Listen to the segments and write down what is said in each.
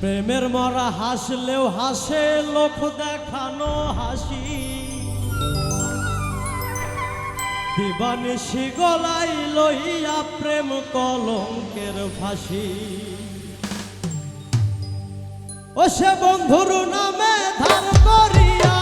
প্রেমের মরা হাসলেও হাসে লোক দেখানো হাসি। দিবানে শিগলাই লইয়া প্রেম কলঙ্কের ফাঁসি। ও সে বন্ধুর নামে ধার করিয়া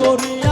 করিয়া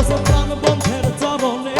বসে প্রাণ বন্ধের চরণে।